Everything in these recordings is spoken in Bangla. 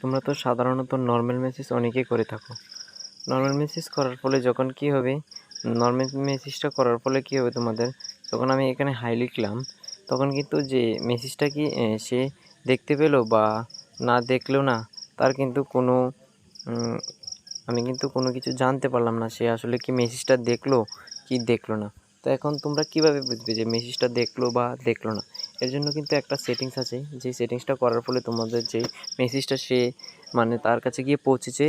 তোমরা তো সাধারণত নর্মাল মেসেজ অনেকেই করে থাকো। নর্মাল মেসেজ করার ফলে যখন কি হবে? নর্মাল মেসেজটা করার ফলে কি হবে তোমাদের? যখন আমি এখানে হাই লিখলাম, তখন কিন্তু যে মেসেজটা কি সে দেখতে পেল বা না দেখল না, তার কিন্তু কোনো আমি কিন্তু কোনো কিছু জানতে পারলাম না সে আসলে কি মেসেজটা দেখল, কি দেখল না। তো এখন তোমরা কীভাবে বুঝবে যে মেসেজটা দেখল বা দেখল না? এর জন্য কিন্তু একটা সেটিংস আছে। যে সেটিংসটা করার ফলে তোমাদের যে মেসেজটা সে মানে তার কাছে গিয়ে পৌঁছেছে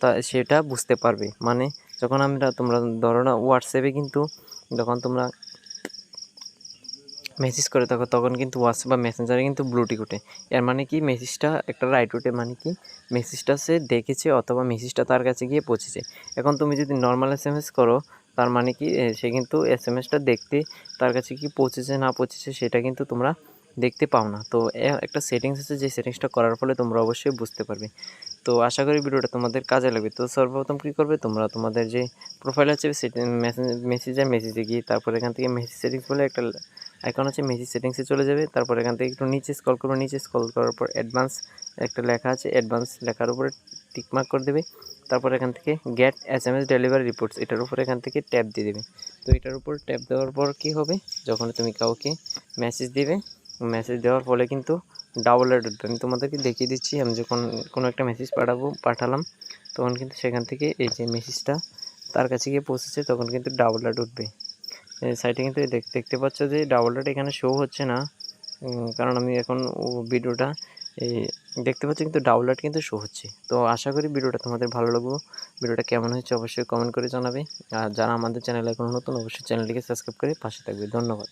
তা সেটা বুঝতে পারবে। মানে যখন আমরা, তোমরা ধরো না হোয়াটসঅ্যাপে কিন্তু যখন তোমরা মেসেজ করে থাকো, তখন কিন্তু হোয়াটসঅ্যাপ বা মেসেঞ্জারে কিন্তু ব্লুটিক ওঠে। এর মানে কি মেসেজটা একটা রাইট ওঠে মানে কি মেসেজটা সে দেখেছে অথবা মেসেজটা তার কাছে গিয়ে পৌঁছেছে। এখন তুমি যদি নর্মাল এস করো তার মানে কি সে কিন্তু এস এম এসটা দেখতে তার কাছে কি পৌঁছেছে, না পৌঁছেছে সেটা কিন্তু তোমরা দেখতে পাও না। তো একটা সেটিংস আছে, যে সেটিংসটা করার ফলে তোমরা অবশ্যই বুঝতে পারবে। তো, আশা করি ভিডিওটা তোমাদের কাজে লাগবে। তো, সর্বপ্রথম কী করবে, তোমরা তোমাদের যে প্রোফাইল আছে মেসেজ মেসেজে গিয়ে তারপর এখান থেকে মেসেজ সেটিংস বলে একটা আইকন আছে মেসেজ সেটিংসে চলে যাবে। তারপর এখান থেকে একটু নিচে স্ক্রল করবে নিচে স্ক্রল করার পর অ্যাডভান্স একটা লেখা আছে অ্যাডভান্স লেখার উপরে টিকমার্ক করে দেবে। তারপর এখান থেকে get S M S delivery reports এটার উপর এখান থেকে ট্যাপ দিয়ে দেবে। তো এটার উপর ট্যাপ দেওয়ার পর কি হবে? যখন তুমি কাউকে মেসেজ দিবে মেসেজ দেওয়ার ফলে কিন্তু ডাবল অ্যাড উঠবে আমি তোমাদেরকে দেখিয়ে দিচ্ছি, আমি যখন কোনো একটা মেসেজ পাঠাবো, পাঠালাম, তখন কিন্তু সেখান থেকে এই যে মেসেজটা তার কাছে গিয়ে পৌঁছেছে, তখন কিন্তু ডাবল অ্যাড উঠবে। সাইটে কিন্তু দেখতে পাচ্ছ যে ডাবল অ্যাড এখানে শো হচ্ছে না। কারণ আমি এখন ভিডিওটা এই দেখতে পাচ্ছি কিন্তু ডাউনলোড কিন্তু শো হচ্ছে। তো আশা করি ভিডিওটা তোমাদের ভালো লাগবে। ভিডিওটা কেমন হয়েছে অবশ্যই কমেন্ট করে জানাবে। আর যারা আমাদের চ্যানেলে এখনও নতুন, অবশ্যই চ্যানেলটিকে সাবস্ক্রাইব করে পাশে থাকবে। ধন্যবাদ।